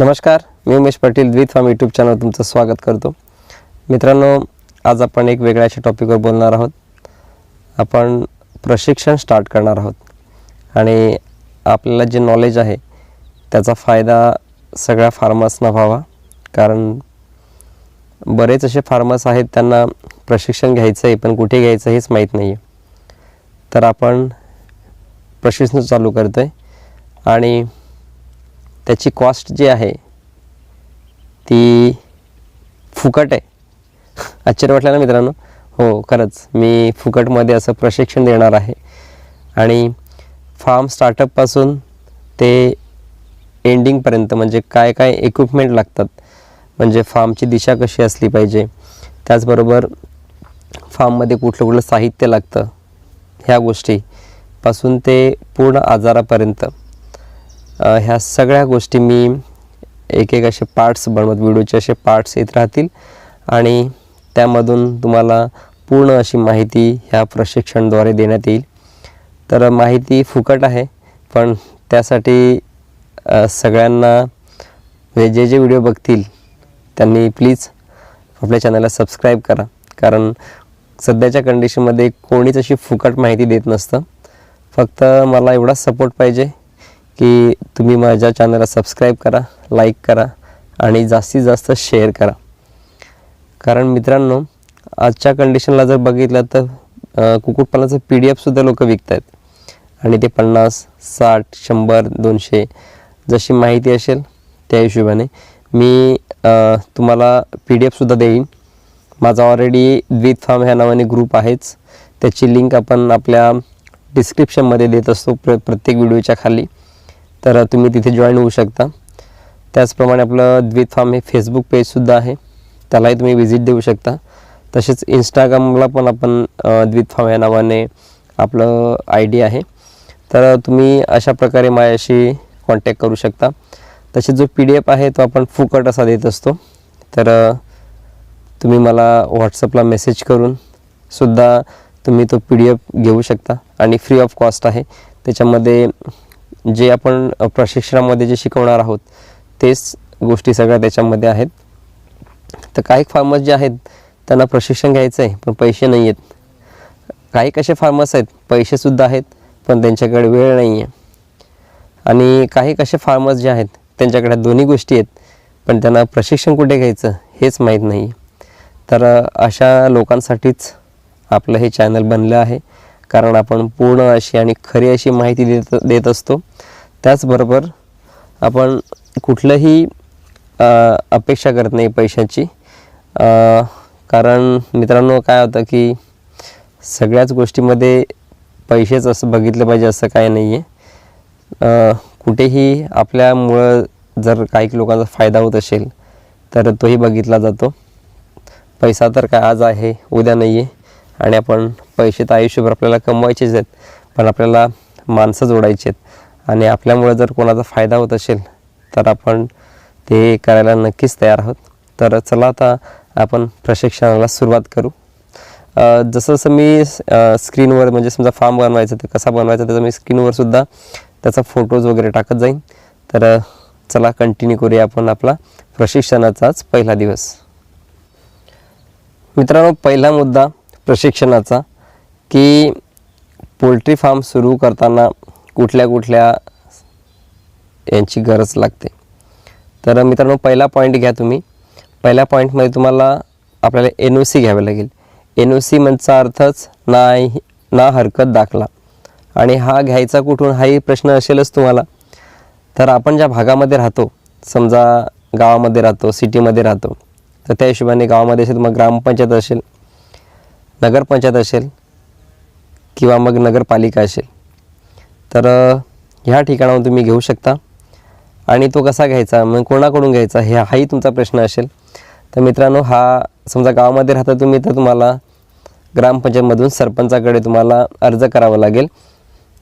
नमस्कार मी उमेश पाटील द्वित फार्म यूट्यूब चॅनल तुमचं स्वागत करतो. मित्रांनो आज आपण एक वेगळ्या अशा टॉपिकवर बोलणार आहोत. आपण प्रशिक्षण स्टार्ट करणार आहोत. आणि आपल्याला जे नॉलेज आहे त्याचा फायदा सगळ्या फार्मर्सना व्हावा. कारण बरेच असे फार्मर्स आहेत त्यांना प्रशिक्षण घ्यायचं आहे पण कुठे घ्यायचं हेच माहीत नाही आहे तर आपण प्रशिक्षण चालू करतो आहे आणि त्याची कॉस्ट जी आहे ती फुकट आहे. आश्चर्य वाटलं ना मित्रांनो? हो खरंच. मी फुकटमध्ये असं प्रशिक्षण देणार आहे. आणि फार्म स्टार्टअपपासून ते एंडिंगपर्यंत म्हणजे काय काय इक्विपमेंट लागतात म्हणजे फार्मची दिशा कशी असली पाहिजे त्याचबरोबर फार्ममध्ये कुठलं कुठलं साहित्य लागतं ह्या गोष्टीपासून ते पूर्ण आजारापर्यंत. ह्या सगळ्या गोष्टी मी एक एक असे पार्ट्स बनवत व्हिडिओचे असे पार्ट्स येत राहतील. आणि त्यामधून तुम्हाला पूर्ण अशी माहिती ह्या प्रशिक्षणद्वारे देण्यात येईल. तर माहिती फुकट आहे पण त्यासाठी सगळ्यांना म्हणजे जे जे व्हिडिओ बघतील त्यांनी प्लीज आपल्या चॅनलला सबस्क्राईब करा. कारण सध्याच्या कंडिशनमध्ये कोणीच अशी फुकट माहिती देत नसतं. फक्त मला एवढा सपोर्ट पाहिजे की तुम्ही माझ्या चॅनलला सबस्क्राईब करा लाईक करा आणि जास्तीत जास्त शेअर करा. कारण मित्रांनो आजच्या कंडिशनला जर बघितलं तर कुक्कुटपालनाचं पी डी एफसुद्धा लोक विकत आहेत आणि ते पन्नास साठ शंभर दोनशे जशी माहिती असेल त्या हिशोबाने मी तुम्हाला पी डी एफसुद्धा देईन. माझा ऑलरेडी द्वित फार्म ह्या नावाने ग्रुप आहेच. त्याची लिंक आपण आपल्या डिस्क्रिप्शनमध्ये देत असतो प्र प्रत्येक व्हिडिओच्या खाली. तर तुम्ही तिथे जॉईन होऊ शकता. त्याचप्रमाणे आपलं द्वित फार्म हे फेसबुक पेजसुद्धा आहे. त्यालाही तुम्ही व्हिजिट देऊ शकता. तसेच इंस्टाग्रामला पण आपण द्वित फार्म या नावाने आपलं आय डी आहे. तर तुम्ही अशा प्रकारे माझ्याशी कॉन्टॅक्ट करू शकता. तसेच जो पी डी एफ आहे तो आपण फुकट असा देत असतो. तर तुम्ही मला व्हॉट्सअपला मेसेज करून सुद्धा तुम्ही तो पी डी एफ घेऊ शकता. आणि फ्री ऑफ कॉस्ट आहे. त्याच्यामध्ये जे आपण प्रशिक्षणामध्ये जे शिकवणार आहोत तेच गोष्टी सगळ्या त्याच्यामध्ये आहेत. तर काही फार्मर्स जे आहेत त्यांना प्रशिक्षण घ्यायचं आहे पण पैसे नाही आहेत. काही कसे फार्मर्स आहेत पैसेसुद्धा आहेत पण त्यांच्याकडे वेळ नाही आहे. आणि काही कसे फार्मर्स जे आहेत त्यांच्याकडे दोन्ही गोष्टी आहेत पण त्यांना प्रशिक्षण कुठे घ्यायचं हेच माहीत नाही. तर अशा लोकांसाठीच आपलं हे चॅनल बनलं आहे. कारण आपण पूर्ण अशी आणि खरी अशी माहिती देत देत असतो. त्याचबरोबर आपण कुठलंही अपेक्षा करत नाही पैशाची. कारण मित्रांनो काय होतं की सगळ्याच गोष्टीमध्ये पैसेच असं बघितलं पाहिजे असं काय नाही आहे कुठेही आपल्यामुळं जर काही लोकांचा फायदा होत असेल तर तोही बघितला जातो. पैसा तर काय आज आहे उद्या नाही आहे आणि आपण पैसे तर आयुष्यभर आपल्याला कमवायचेच आहेत पण आपल्याला माणसं जोडायची आहेत. आणि आपल्यामुळे जर कोणाचा फायदा होत असेल तर आपण ते करायला नक्कीच तयार आहोत. तर चला आता आपण प्रशिक्षणाला सुरुवात करू. जसं जसं मी स्क्रीनवर म्हणजे समजा फॉर्म बनवायचं ते कसा बनवायचा त्याचा मी स्क्रीनवर सुद्धा त्याचा फोटोज वगैरे टाकत जाईन. तर चला कंटिन्यू करूया आपण आपला प्रशिक्षणाचाच पहिला दिवस. मित्रांनो पहिला मुद्दा प्रशिक्षणाचा की पोल्ट्री फार्म सुरू करताना कुठल्या कुठल्या यांची गरज लागते. तर मित्रांनो पहिला पॉईंट घ्या तुम्ही. पहिल्या पॉईंटमध्ये तुम्हाला आपल्याला एन ओ सी घ्यावे लागेल. एन ओ सी म्हणचा अर्थच नाही ना हरकत दाखला. आणि हा घ्यायचा कुठून हाही प्रश्न असेलच तुम्हाला. तर आपण ज्या भागामध्ये राहतो समजा गावामध्ये राहतो सिटीमध्ये राहतो तर त्या हिशोबाने गावामध्ये असेल मग ग्रामपंचायत असेल नगरपंचायत असेल किंवा मग नगरपालिका असेल. तर ह्या ठिकाणाहून तुम्ही घेऊ शकता. आणि तो कसा घ्यायचा मग कोणाकडून घ्यायचा हे हाही तुमचा प्रश्न असेल. तर मित्रांनो हा समजा गावामध्ये राहता तुम्ही तर तुम्हाला ग्रामपंचायतमधून सरपंचाकडे तुम्हाला अर्ज करावा लागेल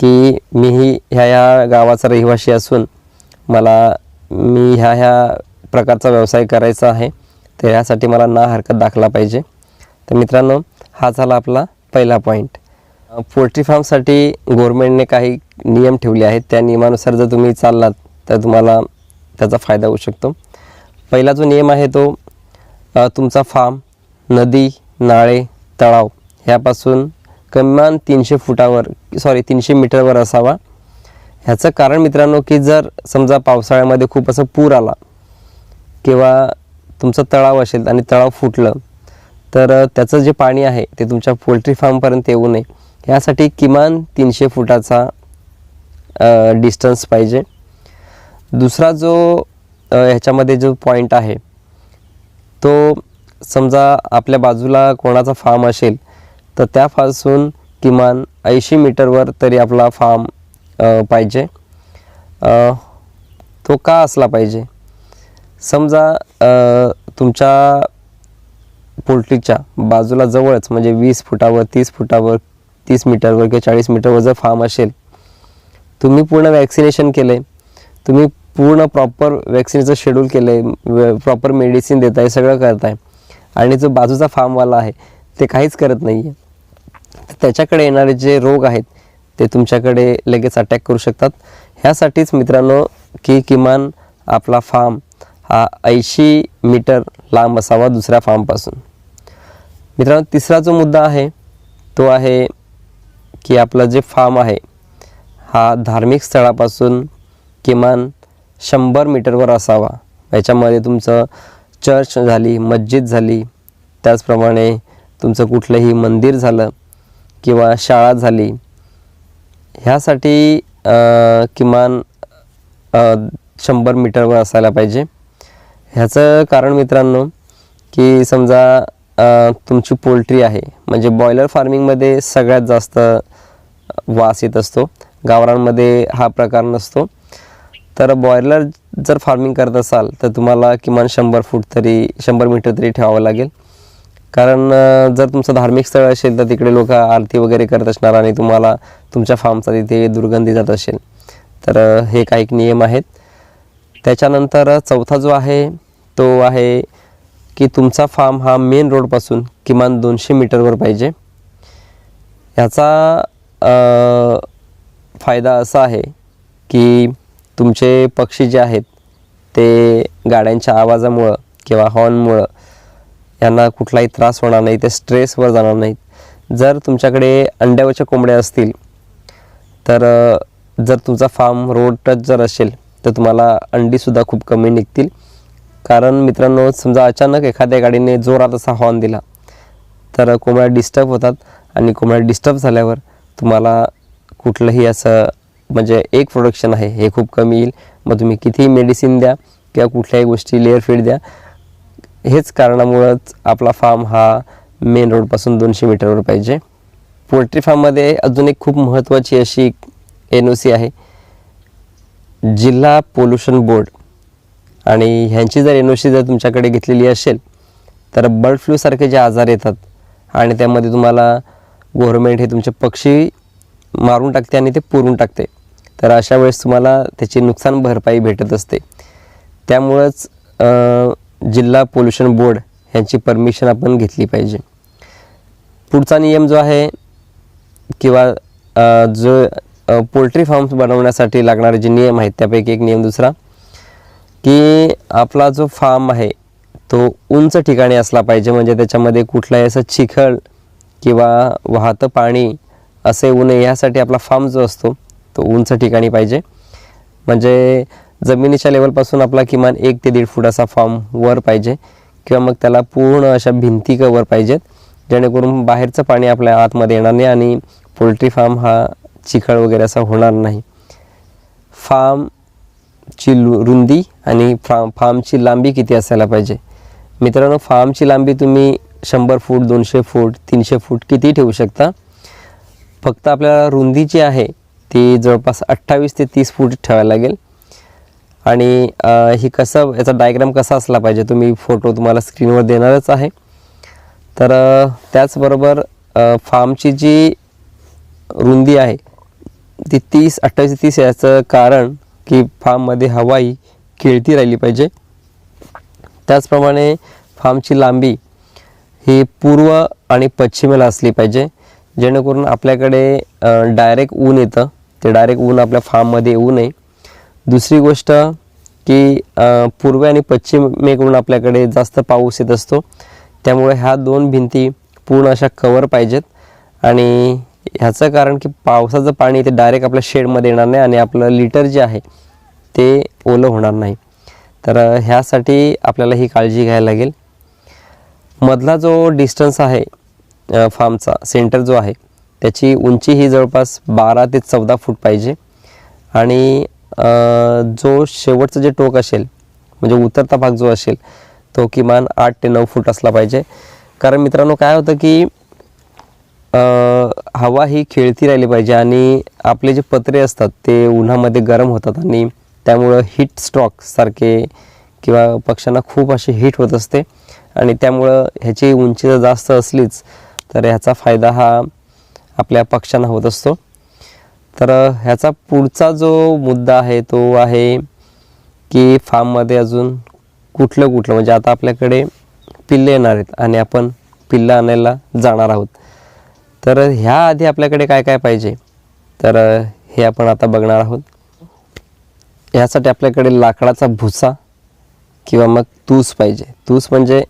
की मीही ह्या ह्या गावाचा रहिवासी असून मला मी ह्या ह्या प्रकारचा व्यवसाय करायचा आहे तर ह्यासाठी मला ना हरकत दाखला पाहिजे. तर मित्रांनो हा झाला आपला पहिला पॉईंट पोल्ट्री फार्मसाठी गव्हर्मेंटने काही नियम ठेवले आहेत. त्या नियमानुसार जर तुम्ही चाललात तर तुम्हाला त्याचा फायदा होऊ शकतो. पहिला जो नियम आहे तो तुमचा फार्म नदी नाळे तळाव ह्यापासून किमान तीनशे फुटावर सॉरी तीनशे मीटरवर असावा. ह्याचं कारण मित्रांनो की जर समजा पावसाळ्यामध्ये खूप असं पूर आला किंवा तुमचं तळाव असेल आणि तळाव फुटलं तर त्याचं जे पाणी आहे ते तुमच्या पोल्ट्री फार्मपर्यंत येऊ नये. यासाठी किमान तीनशे फुटाचा डिस्टन्स पाहिजे. दुसरा जो ह्याच्यामध्ये जो पॉईंट आहे तो समजा आपल्या बाजूला कोणाचा फार्म असेल तर त्यापासून किमान ऐंशी मीटरवर तरी आपला फार्म पाहिजे. तो का असला पाहिजे? समजा तुमच्या पोल्ट्रीच्या बाजूला जवळच म्हणजे वीस फुटावर तीस फुटावर तीस मीटरवर किंवा चाळीस मीटरवर जर फार्म असेल तुम्ही पूर्ण वॅक्सिनेशन केलं आहे तुम्ही पूर्ण प्रॉपर वॅक्सिनचं शेड्यूल केलं आहे प्रॉपर मेडिसिन देत आहे सगळं करत आहे आणि जो बाजूचा फार्मवाला आहे ते काहीच करत नाही आहे तर त्याच्याकडे येणारे जे रोग आहेत ते तुमच्याकडे लगेच अटॅक करू शकतात. ह्यासाठीच मित्रांनो की किमान आपला फार्म हा ऐंशी मीटर लांब असावा दुसऱ्या फार्मपासून मित्रांनो तिसरा जो मुद्दा आहे तो आहे की आपला जे फार्म आहे हा धार्मिक स्थळापासून किमान शंभर मीटरवर असावा. याच्यामध्ये तुमचं चर्च झाली मस्जिद झाली त्याचप्रमाणे तुमचं कुठलंही मंदिर झालं किंवा शाळा झाली ह्यासाठी किमान शंभर मीटरवर असायला पाहिजे. ह्याचं कारण मित्रांनो की समजा तुमची पोल्ट्री आहे म्हणजे बॉयलर फार्मिंगमध्ये सगळ्यात जास्त वास येत असतो. गावरांमध्ये हा प्रकार नसतो. तर बॉयलर जर फार्मिंग करत असाल तर तुम्हाला किमान शंभर फूट तरी शंभर मीटर तरी ठेवावं लागेल. कारण जर तुमचं धार्मिक स्थळ असेल तर तिकडे लोक आरती वगैरे करत असणार आणि तुम्हाला तुमच्या फार्मचा तिथे दुर्गंधी जात असेल. तर हे काही नियम आहेत. त्याच्यानंतर चौथा जो आहे तो आहे की तुमचा फार्म हा मेन रोडपासून किमान दोनशे मीटरवर पाहिजे. ह्याचा फायदा असा आहे की तुमचे पक्षी जे आहेत ते गाड्यांच्या आवाजामुळं किंवा हॉर्नमुळं यांना कुठलाही त्रास होणार नाही ते स्ट्रेसवर जाणार नाहीत. जर तुमच्याकडे अंड्यावरच्या कोंबड्या असतील तर जर तुमचा फार्म रोड टच जर असेल तर तुम्हाला अंडीसुद्धा खूप कमी निघतील. कारण मित्रांनो समजा अचानक एखाद्या गाडीने जोरात असा हॉर्न दिला तर कोंबड्या डिस्टर्ब होतात आणि कोंबड्या डिस्टर्ब झाल्यावर तुम्हाला कुठलंही असं म्हणजे एक प्रोडक्शन आहे हे खूप कमी येईल. मग तुम्ही कितीही मेडिसिन द्या किंवा कुठल्याही गोष्टी लेअर फीड द्या हेच कारणामुळंच आपला फार्म हा मेन रोडपासून दोनशे मीटरवर पाहिजे. पोल्ट्री फार्ममध्ये अजून एक खूप महत्त्वाची अशी एन ओ सी आहे. जिल्हा पोल्युशन बोर्ड आणि ह्यांची जर एन ओ सी जर तुमच्याकडे घेतलेली असेल तर बर्ड फ्लूसारखे जे आजार येतात आणि त्यामध्ये तुम्हाला गव्हर्मेंट हे तुमचे पक्षी मारून टाकते आणि ते पुरून टाकते. तर अशा वेळेस तुम्हाला त्याची नुकसान भरपाई भेटत असते. त्यामुळंच जिल्हा पोल्युशन बोर्ड ह्यांची परमिशन आपण घेतली पाहिजे. पुढचा नियम जो आहे किंवा जो पोल्ट्री फार्म्स बनवण्यासाठी लागणारे जे नियम आहेत त्यापैकी एक नियम दुसरा की आपला जो फार्म आहे तो उंच ठिकाणी असला पाहिजे. म्हणजे त्याच्यामध्ये कुठलाही असं चिखल किंवा वाहतं पाणी असे ऊन यासाठी आपला फार्म जो असतो तो उंच ठिकाणी पाहिजे. म्हणजे जमिनीच्या लेवलपासून आपला किमान एक ते दीड फूट असा फार्म वर पाहिजे किंवा मग त्याला पूर्ण अशा भिंती कवर वर पाहिजेत जेणेकरून बाहेरचं पाणी आपल्या आतमध्ये येणार नाही आणि पोल्ट्री फार्म हा चिखळ वगैरे असा होणार नाही. फार्मची रुंदी आणि फार्म फार्मची लांबी किती असायला पाहिजे? मित्रांनो फार्मची लांबी तुम्ही शंभर फूट दोनशे फूट तीनशे फूट किती ठेवू शकता. फक्त आपल्याला रुंदी जी आहे ती जवळपास अठ्ठावीस ते तीस फूट ठेवायला लागेल. आणि ही कसं याचा डायग्राम कसा असला पाहिजे तुम्ही फोटो तुम्हाला स्क्रीनवर देणारच आहे. तर त्याचबरोबर फार्मची जी रुंदी आहे ती तीस अठ्ठावीस ते तीस याचं कारण की फार्ममध्ये हवा ही खेळती राहिली पाहिजे. त्याचप्रमाणे फार्मची लांबी ही पूर्व आणि पश्चिमेला असली पाहिजे. जेणेकरून आपल्याकडे डायरेक्ट ऊन येतं. ते डायरेक्ट ऊन आपल्या फार्ममध्ये येऊ नये. दुसरी गोष्ट की पूर्व आणि पश्चिमेकडून आपल्याकडे जास्त पाऊस येत असतो. त्यामुळे ह्या दोन भिंती पूर्ण अशा कवर पाहिजेत. आणि ह्याचं कारण की पावसाचं पाणी ते डायरेक्ट आपल्या शेडमध्ये येणार नाही आणि आपलं लिटर जे आहे ते ओलं होणार नाही. तर ह्यासाठी आपल्याला ही काळजी घ्यायला लागेल. मधला जो डिस्टन्स आहे फार्मचा सेंटर जो आहे त्याची उंची ही जवळपास बारा ते चौदा फूट पाहिजे. आणि जो शेवटचं जे टोक असेल म्हणजे उतरता भाग जो असेल तो किमान आठ ते नऊ फूट असला पाहिजे. कारण मित्रांनो काय होतं की हवा ही खेळती राहिली पाहिजे आणि आपले जे पत्रे असतात ते उन्हामध्ये गरम होतात आणि त्यामुळं हीट स्ट्रॉक सारखे किंवा पक्ष्यांना खूप अशी हीट होत असते. आणि त्यामुळं ह्याची उंची जर जास्त असलीच तर ह्याचा फायदा हा आपल्या पक्षांना होत असतो. तर ह्याचा पुढचा जो मुद्दा आहे तो आहे की फार्ममध्ये अजून कुठलं कुठलं म्हणजे आता आपल्याकडे पिल्ले येणार आहेत आणि आपण पिल्लं आणायला जाणार आहोत. तर ह्या आधी आपल्याकडे काय काय पाहिजे? तर हे आपण आता बघणार आहोत. ह्यासाठी आपल्याकडे लाकडाचा भुसा किंवा मग तूस पाहिजे. तूस म्हणजे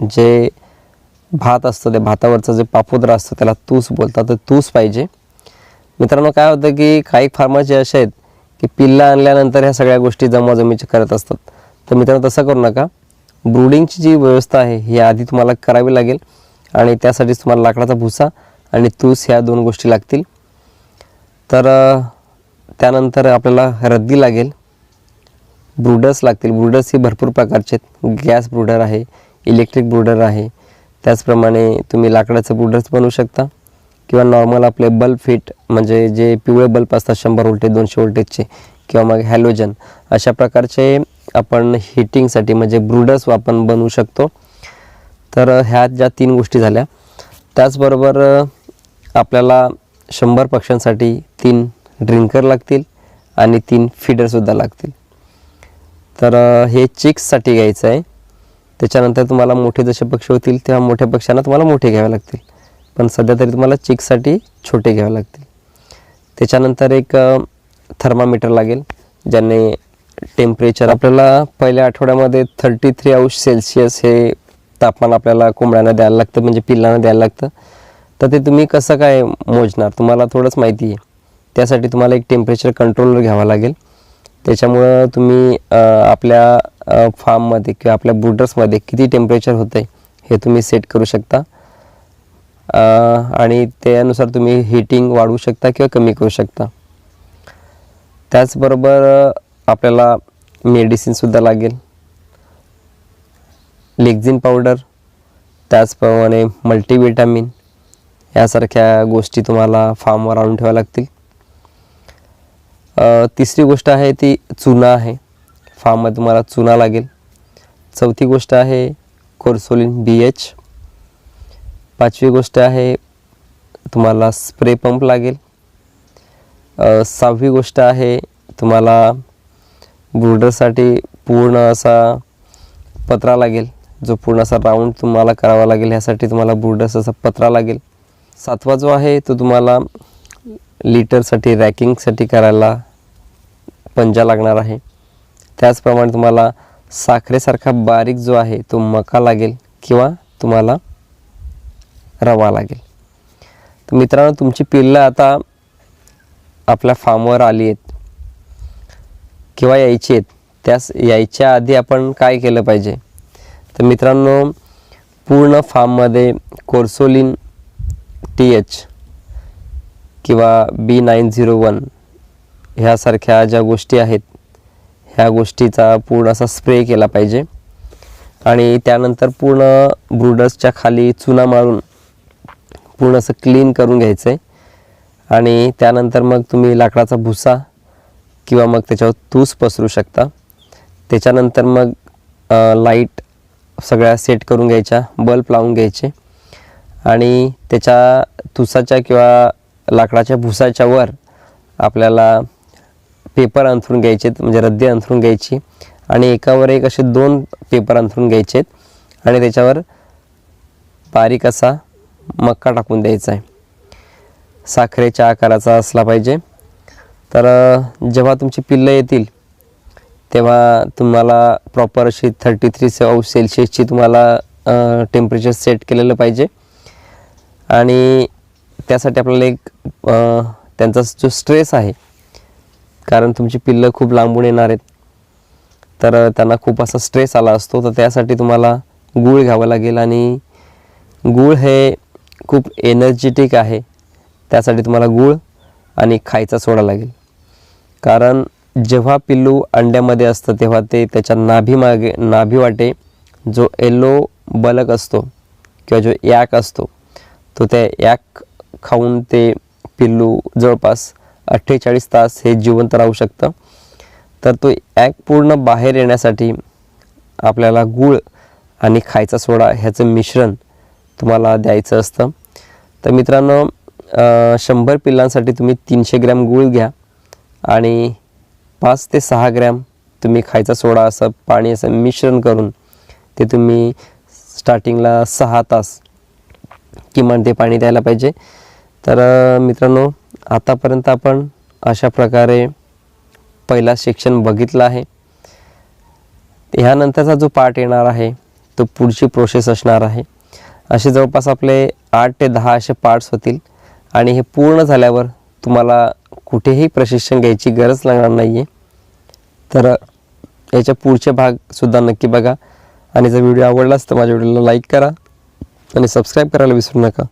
जे भात असतं त्या भातावरचं जे पापुद्रा असतं त्याला तूस बोलतात. तर तूस पाहिजे. मित्रांनो काय होतं की काही फार्मर जे असे आहेत की पिल्ला आणल्यानंतर ह्या सगळ्या गोष्टी जमाजमीच्या करत असतात. तर मित्रांनो तसं करू नका. ब्रुडिंगची जी व्यवस्था आहे ही आधी तुम्हाला करावी लागेल आणि त्यासाठीच तुम्हाला लाकडाचा भुसा आणि तूस ह्या दोन गोष्टी लागतील. तर त्यानंतर आपल्याला रद्दी लागेल. ब्रुडर्स लागतील. ब्रुडर्स ही भरपूर प्रकारचे आहेत. गॅस ब्रुडर आहे इलेक्ट्रिक ब्रुडर आहे. त्याचप्रमाणे तुम्ही लाकडाचं ब्रुडर्स बनवू शकता किंवा नॉर्मल आपले बल्ब फिट म्हणजे जे पिवळे बल्ब असतात शंभर वोल्टेज दोनशे वोल्टेजचे किंवा मग हॅलोजन अशा प्रकारचे आपण हिटिंगसाठी म्हणजे ब्रुडर्स आपण बनवू शकतो. तर ह्या ज्या तीन गोष्टी झाल्या. त्याचबरोबर आपल्याला शंभर पक्ष्यांसाठी तीन ड्रिंकर लागतील आणि तीन फीडरसुद्धा लागतील. तर हे चिक्ससाठी घ्यायचं आहे. त्याच्यानंतर तुम्हाला मोठे जसे पक्षी होतील तेव्हा मोठ्या पक्ष्यांना तुम्हाला मोठे घ्यावे लागतील. पण सध्या तरी तुम्हाला चिकसाठी छोटे घ्यावे लागतील. त्याच्यानंतर एक थर्मामीटर लागेल ज्याने टेम्परेचर आपल्याला पहिल्या आठवड्यामध्ये थर्टी थ्री अंश सेल्सिअस हे तापमान आपल्याला कोंबड्यांना द्यायला लागतं म्हणजे पिल्लांना द्यायला लागतं. तर ते तुम्ही कसं काय मोजणार? तुम्हाला थोडंच माहिती आहे. त्यासाठी तुम्हाला एक टेम्परेचर कंट्रोलर घ्यावा लागेल. त्याच्यामुळं तुम्ही आपल्या फार्ममध्ये किंवा आपल्या ब्रुडर्समध्ये किती टेम्परेचर होतं आहे हे तुम्ही सेट करू शकता. आणि त्यानुसार तुम्ही हिटिंग वाढवू शकता किंवा कमी करू शकता. त्याचबरोबर आपल्याला मेडिसिनसुद्धा लागेल. लेक्झिन पावडर त्याचप्रमाणे मल्टीविटॅमिन यासारख्या गोष्टी तुम्हाला फार्मवर आणून ठेवाव्या लागतील. तिसरी गोष्ट आहे ती चुना आहे. फार्ममध्ये तुम्हाला चुना लागेल. चौथी गोष्ट आहे कोर्सोलिन बी एच पाचवी गोष्ट आहे तुम्हाला स्प्रे पंप लागेल. सहावी गोष्ट आहे तुम्हाला ब्रुडरसाठी पूर्ण असा पत्रा लागेल. जो पूर्ण असा राऊंड तुम्हाला करावा लागेल ह्यासाठी तुम्हाला ब्रुडर्स असा पत्रा लागेल. सातवा जो आहे तो तुम्हाला लिटरसाठी रॅकिंगसाठी करायला पंजा लागणार आहे. त्याचप्रमाणे तुम्हाला साखरेसारखा बारीक जो आहे तो मका लागेल किंवा तुम्हाला रवा लागेल. तर मित्रांनो तुमची पिल्लं आता आपल्या फार्मवर आली आहेत किंवा यायची आहेत. त्यास यायच्या आधी आपण काय केलं पाहिजे? तर मित्रांनो पूर्ण फार्ममध्ये कोर्सोलिन टी एच किंवा बी नाईन झिरो वन ह्यासारख्या ज्या गोष्टी आहेत ह्या गोष्टीचा पूर्ण असा स्प्रे केला पाहिजे. आणि त्यानंतर पूर्ण ब्रुडर्सच्या खाली चुना मारून पूर्ण असं क्लीन करून घ्यायचं आहे आणि त्यानंतर मग तुम्ही लाकडाचा भुसा किंवा मग त्याच्यावर तूस पसरू शकता. त्याच्यानंतर मग लाइट सगळ्या सेट करून घ्यायच्या बल्ब लावून घ्यायचे. आणि त्याच्या तुसाच्या किंवा लाकडाच्या भुसाच्या वर आपल्याला पेपर अंथरून घ्यायचे आहेत म्हणजे रद्दी अंथरून घ्यायची आणि एकावर एक असे दोन पेपर अंथरून घ्यायचे आहेत आणि त्याच्यावर बारीक असा मक्का टाकून द्यायचा आहे. साखरेच्या आकाराचा असला पाहिजे. तर जेव्हा तुमची पिल्लं येतील तेव्हा तुम्हाला प्रॉपर अशी थर्टी थ्री से सेल्सिअसची तुम्हाला टेम्परेचर सेट केलेलं पाहिजे. आणि त्यासाठी आपल्याला एक त्यांचा जो स्ट्रेस आहे कारण तुमची पिल्लं खूप लांबून येणार आहेत. तर त्यांना खूप असा स्ट्रेस आला असतो. तर त्यासाठी तुम्हाला गूळ घ्यावं लागेल आणि गूळ हे खूप एनर्जेटिक आहे. त्यासाठी तुम्हाला गूळ आणि खायचा सोडा लागेल. कारण जेव्हा पिल्लू अंड्यामध्ये असतं तेव्हा ते त्याच्या नाभीमागे नाभी वाटे जो येलो बलक असतो किंवा जो याक असतो तो त्या याक खाऊन ते पिल्लू जवळपास अठ्ठेचाळीस तास हे जिवंत राहू शकतं. तर तो ॲक पूर्ण बाहेर येण्यासाठी आपल्याला गूळ आणि खायचा सोडा ह्याचं मिश्रण तुम्हाला द्यायचं असतं. तर मित्रांनो शंभर पिल्लांसाठी तुम्ही तीनशे ग्रॅम गूळ घ्या आणि पाच ते सहा ग्रॅम तुम्ही खायचा सोडा असं पाणी असं मिश्रण करून ते तुम्ही स्टार्टिंगला सहा तास किमान ते पाणी द्यायला पाहिजे. तर मित्रांनो आतापर्यंत आपण अशा प्रकारे पहिला सेक्शन बघितला आहे. ह्यानंतरचा जो पार्ट येणार आहे तो पुढची प्रोसेस असणार आहे. असे जवळपास आपले आठ ते दहा असे पार्ट्स होतील. आणि हे पूर्ण झाल्यावर तुम्हाला कुठेही प्रशिक्षण घ्यायची गरज लागणार नाही आहे तर याच्या पुढचे भागसुद्धा नक्की बघा. आणि जर व्हिडिओ आवडलाच तर माझ्या व्हिडिओला लाईक करा. आणि सबस्क्राईब करायला विसरू नका.